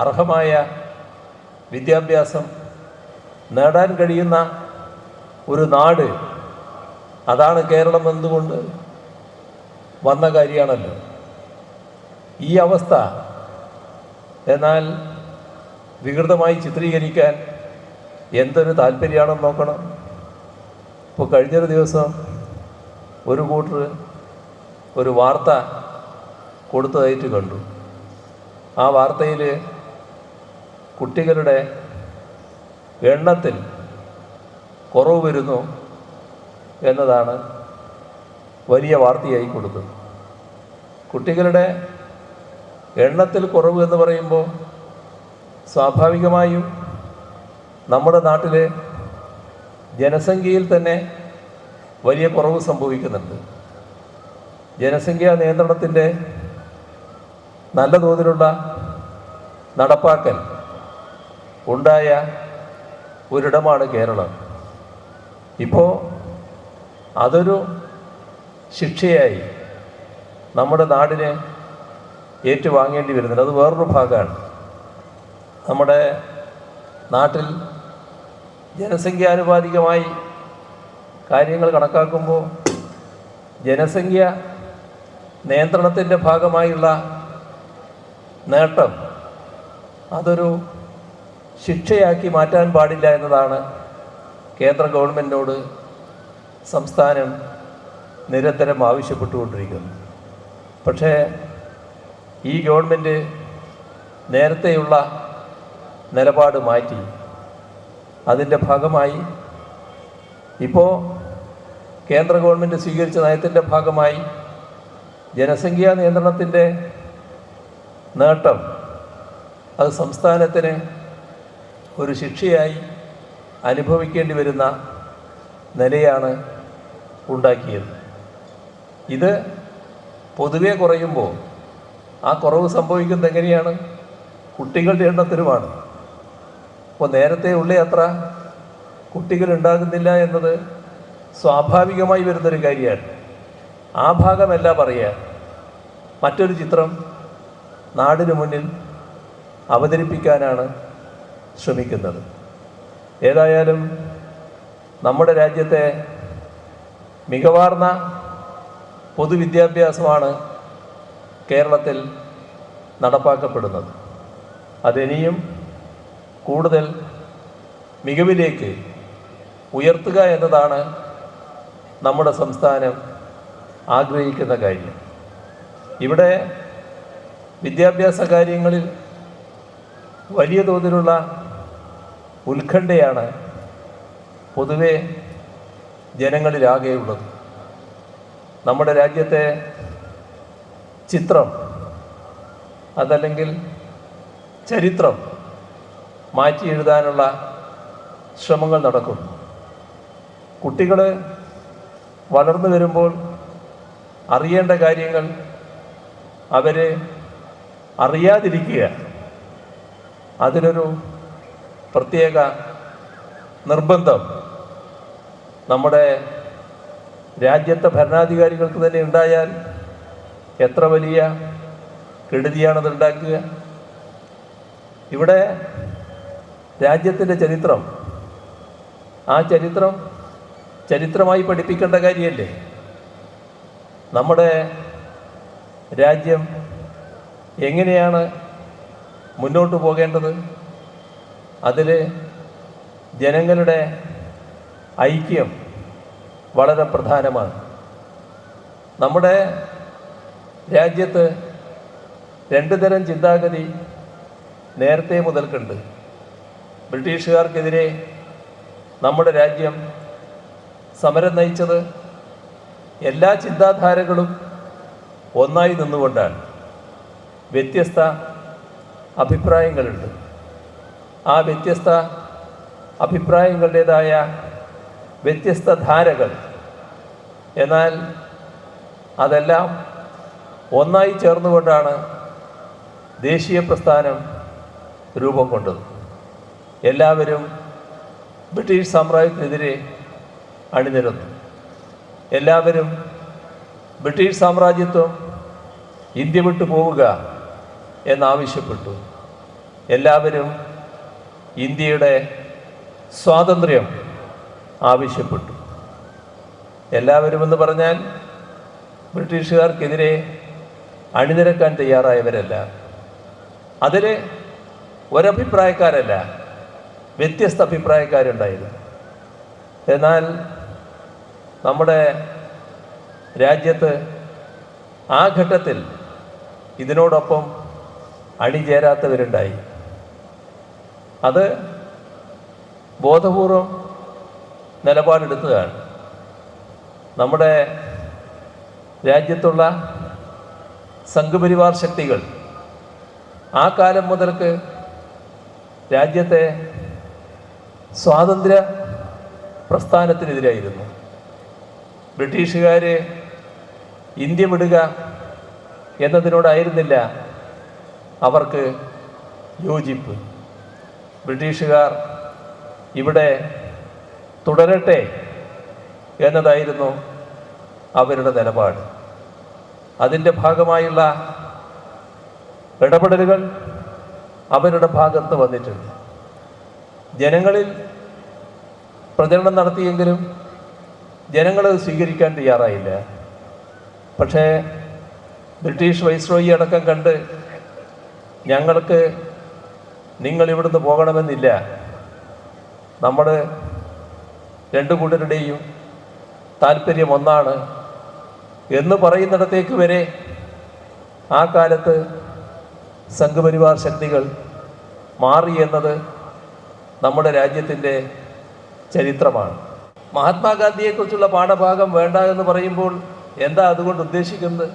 അർഹമായ വിദ്യാഭ്യാസം നേടാൻ കഴിയുന്ന ഒരു നാട് അതാണ് കേരളം എന്തുകൊണ്ട് വന്ന കാര്യമാണല്ലോ. ഈ അവസ്ഥ എന്നാൽ വികൃതമായി ചിത്രീകരിക്കാൻ എന്തൊരു താല്പര്യമാണെന്ന് നോക്കണം. ഇപ്പോൾ കഴിഞ്ഞൊരു ദിവസം ഒരു കൂട്ടർ ഒരു വാർത്ത കൊടുത്തതായിട്ട് കണ്ടു. ആ വാർത്തയിൽ കുട്ടികളുടെ എണ്ണത്തിൽ കുറവ് വരുന്നു എന്നതാണ് വലിയ വാർത്തയായി കൊടുക്കുന്നത്. കുട്ടികളുടെ എണ്ണത്തിൽ കുറവ് എന്ന് പറയുമ്പോൾ സ്വാഭാവികമായും നമ്മുടെ നാട്ടിലെ ജനസംഖ്യയിൽ തന്നെ വലിയ കുറവ് സംഭവിക്കുന്നുണ്ട്. ജനസംഖ്യാ നിയന്ത്രണത്തിന്റെ നല്ല തോതിലുള്ള നടപ്പാക്കൽ ഉണ്ടായ ഒരിടമാണ് കേരളം. ഇപ്പോൾ അതൊരു ശിക്ഷയായി നമ്മുടെ നാടിന് ഏറ്റുവാങ്ങേണ്ടി വരുന്നുണ്ട്. അത് വേറൊരു ഭാഗമാണ്. നമ്മുടെ നാട്ടിൽ ജനസംഖ്യാനുപാതികമായി കാര്യങ്ങൾ കണക്കാക്കുമ്പോൾ ജനസംഖ്യ നിയന്ത്രണത്തിന്റെ ഭാഗമായുള്ള നേട്ടം അതൊരു ശിക്ഷയാക്കി മാറ്റാൻ പാടില്ല എന്നതാണ് കേന്ദ്ര ഗവൺമെന്റിനോട് സംസ്ഥാനം നിരന്തരം ആവശ്യപ്പെട്ടുകൊണ്ടിരിക്കുന്നത്. പക്ഷേ ഈ ഗവൺമെന്റ് നേരത്തെയുള്ള നിലപാട് മാറ്റി. അതിന്റെ ഭാഗമായി ഇപ്പോൾ കേന്ദ്ര ഗവൺമെന്റ് സ്വീകരിച്ച നയത്തിന്റെ ഭാഗമായി ജനസംഖ്യാ നിയന്ത്രണത്തിന്റെ നേട്ടം അത് സംസ്ഥാനത്തിന് ഒരു ശിക്ഷയായി അനുഭവിക്കേണ്ടി വരുന്ന നിലയാണ് ഉണ്ടാക്കിയത്. ഇത് പൊതുവേ കുറയുമ്പോൾ ആ കുറവ് സംഭവിക്കുന്നത് എങ്ങനെയാണ്? കുട്ടികളുടെ എണ്ണത്തിലുമാണ്. അപ്പോൾ നേരത്തെ ഉള്ള അത്ര കുട്ടികൾ ഉണ്ടാകുന്നില്ല എന്നത് സ്വാഭാവികമായി വരുന്നൊരു കാര്യമാണ്. ആ ഭാഗമല്ല പറയുക. മറ്റൊരു ചിത്രം നാടിനു മുന്നിൽ അവതരിപ്പിക്കാനാണ് ശ്രമിക്കുന്നത്. ഏതായാലും നമ്മുടെ രാജ്യത്തെ മികവാർന്ന പൊതുവിദ്യാഭ്യാസമാണ് കേരളത്തിൽ നടപ്പാക്കപ്പെടുന്നത്. അതിനിയും കൂടുതൽ മികവിലേക്ക് ഉയർത്തുക എന്നതാണ് നമ്മുടെ സംസ്ഥാനം ആഗ്രഹിക്കുന്ന കാര്യം. ഇവിടെ വിദ്യാഭ്യാസ കാര്യങ്ങളിൽ വലിയ തോതിലുള്ള ഉത്കണ്ഠയാണ് പൊതുവെ ജനങ്ങളിലാകെയുള്ളത്. നമ്മുടെ രാജ്യത്തെ ചിത്രം അതല്ലെങ്കിൽ ചരിത്രം മാറ്റി എഴുതാനുള്ള ശ്രമങ്ങൾ നടക്കും. കുട്ടികൾ വളർന്നു വരുമ്പോൾ അറിയേണ്ട കാര്യങ്ങൾ അവരെ അറിയാതിരിക്കുക. അതിനൊരു പ്രത്യേക നിർബന്ധം നമ്മുടെ രാജ്യത്തെ ഭരണാധികാരികൾക്ക് തന്നെ ഉണ്ടായാൽ എത്ര വലിയ കെടുതിയാണത് ഉണ്ടാക്കുക? ഇവിടെ രാജ്യത്തിന്റെ ചരിത്രം ആ ചരിത്രം ചരിത്രമായി പഠിപ്പിക്കേണ്ട കാര്യമല്ലേ? നമ്മുടെ രാജ്യം എങ്ങനെയാണ് മുന്നോട്ട് പോകേണ്ടത്? അതിൽ ജനങ്ങളുടെ ഐക്യം വളരെ പ്രധാനമാണ്. നമ്മുടെ രാജ്യത്ത് രണ്ട് തരം ചിന്താഗതി നേരത്തെ മുതൽക്കുണ്ട്. ബ്രിട്ടീഷുകാർക്കെതിരെ നമ്മുടെ രാജ്യം സമരം നയിച്ചത് എല്ലാ ചിന്താധാരകളും ഒന്നായി നിന്നുകൊണ്ടാണ്. വ്യത്യസ്ത അഭിപ്രായങ്ങളുണ്ട്. ആ വ്യത്യസ്ത അഭിപ്രായങ്ങളുടേതായ വ്യത്യസ്ത ധാരകൾ. എന്നാൽ അതെല്ലാം ഒന്നായി ചേർന്നുകൊണ്ടാണ് ദേശീയ പ്രസ്ഥാനം രൂപം കൊണ്ടത്. എല്ലാവരും ബ്രിട്ടീഷ് സാമ്രാജ്യത്തിനെതിരെ അണിനിരന്നു. എല്ലാവരും ബ്രിട്ടീഷ് സാമ്രാജ്യത്വം ഇന്ത്യ വിട്ടു പോവുക എന്നാവശ്യപ്പെട്ടു. എല്ലാവരും ഇന്ത്യയുടെ സ്വാതന്ത്ര്യം ആവശ്യപ്പെട്ടു. എല്ലാവരും എന്ന് പറഞ്ഞാൽ ബ്രിട്ടീഷുകാർക്കെതിരെ അണിനിരക്കാൻ തയ്യാറായവരല്ല. അതിൽ ഒരഭിപ്രായക്കാരല്ല വ്യത്യസ്ത അഭിപ്രായക്കാരുണ്ടായിരുന്നു. എന്നാൽ നമ്മുടെ രാജ്യത്ത് ആ ഘട്ടത്തിൽ ഇതിനോടൊപ്പം അണിചേരാത്തവരുണ്ടായി. അത് ബോധപൂർവം നിലപാടെടുത്തതാണ്. നമ്മുടെ രാജ്യത്തുള്ള സംഘപരിവാർ ശക്തികൾ ആ കാലം മുതൽക്ക് രാജ്യത്തെ സ്വാതന്ത്ര്യ പ്രസ്ഥാനത്തിനെതിരായിരുന്നു. ബ്രിട്ടീഷുകാർ ഇന്ത്യ വിടുക എന്നതിനോടായിരുന്നില്ല അവർക്ക് യോജിപ്പ്. ബ്രിട്ടീഷുകാർ ഇവിടെ തുടരട്ടെ എന്നതായിരുന്നു അവരുടെ നിലപാട്. അതിന്റെ ഭാഗമായുള്ള ഇടപെടലുകൾ അവരുടെ ഭാഗത്ത് വന്നിട്ടുണ്ട്. ജനങ്ങളിൽ പ്രചരണം നടത്തിയെങ്കിലും ജനങ്ങളത് സ്വീകരിക്കാൻ തയ്യാറായില്ല. പക്ഷേ ബ്രിട്ടീഷ് വൈസ്രോയി അടക്കം കണ്ട് ഞങ്ങൾക്ക് നിങ്ങൾ ഇവിടുന്ന് പോകണമെന്നില്ല. നമ്മുടെ രണ്ടു കൂട്ടരുടെയും താല്പര്യം ഒന്നാണ്. എന്ന് പറയുന്നിടത്തേക്ക് വരെ ആ കാലത്ത് സംഘപരിവാർ ശക്തികൾ മാറി എന്നത് നമ്മുടെ രാജ്യത്തിന്റെ ചരിത്രമാണ്. മഹാത്മാഗാന്ധിയെക്കുറിച്ചുള്ള പാഠഭാഗം വേണ്ട എന്ന് പറയുമ്പോൾ എന്താ അതുകൊണ്ട് ഉദ്ദേശിക്കുന്നത്?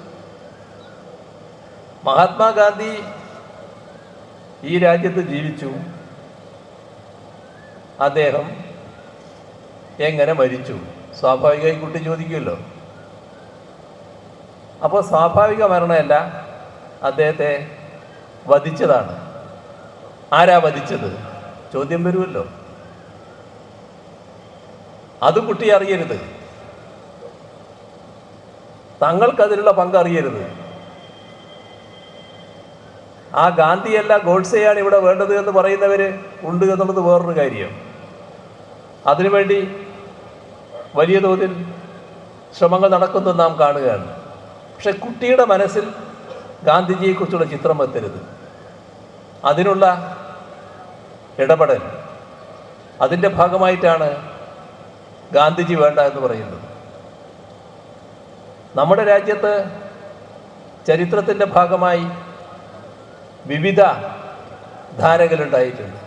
മഹാത്മാഗാന്ധി ഈ രാജ്യത്ത് ജീവിച്ചു. അദ്ദേഹം എങ്ങനെ മരിച്ചു? സ്വാഭാവികമായി കുട്ടി ചോദിക്കുമല്ലോ. അപ്പോൾ സ്വാഭാവിക മരണമല്ല അദ്ദേഹത്തെ വധിച്ചതാണ്. ആരാ വധിച്ചത്? ചോദ്യം വരുമല്ലോ. അത് കുട്ടി അറിയരുത്. തങ്ങൾക്കതിലുള്ള പങ്ക് അറിയരുത്. ആ ഗാന്ധിയല്ല ഗോഡ്സെയാണ് ഇവിടെ വേണ്ടത് എന്ന് പറയുന്നവര് ഉണ്ട് എന്നുള്ളത് വേറൊരു കാര്യം. അതിനുവേണ്ടി വലിയ തോതിൽ ശ്രമങ്ങൾ നടക്കുന്നത് നാം കാണുകയാണ്. പക്ഷെ കുട്ടിയുടെ മനസ്സിൽ ഗാന്ധിജിയെക്കുറിച്ചുള്ള ചിത്രം എത്തരുത് അതിനുള്ള ഇടപെടൽ അതിന്റെ ഭാഗമായിട്ടാണ് ഗാന്ധിജി വേണ്ട എന്ന് പറയുന്നത്. നമ്മുടെ രാജ്യത്ത് ചരിത്രത്തിന്റെ ഭാഗമായി വിവിധ ധാരകളുണ്ടായിട്ടുണ്ട്.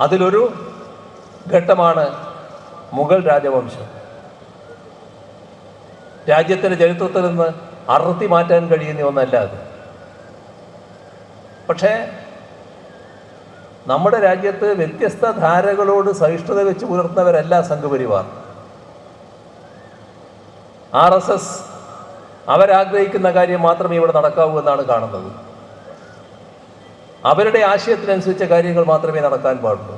അതിലൊരു ഘട്ടമാണ് മുഗൾ രാജവംശം. രാജ്യത്തിന്റെ ചരിത്രത്തിൽ നിന്ന് അറുത്തി മാറ്റാൻ കഴിയുന്ന ഒന്നല്ല അത്. പക്ഷേ നമ്മുടെ രാജ്യത്ത് വ്യത്യസ്ത ധാരകളോട് സഹിഷ്ണുത വെച്ച് പുലർത്തുന്നവരല്ല സംഘപരിവാർ. ആർ എസ് എസ് അവരാഗ്രഹിക്കുന്ന കാര്യം മാത്രമേ ഇവിടെ നടക്കാവൂ എന്നാണ് കാണുന്നത്. അവരുടെ ആശയത്തിനനുസരിച്ച കാര്യങ്ങൾ മാത്രമേ നടക്കാൻ പാടുള്ളൂ.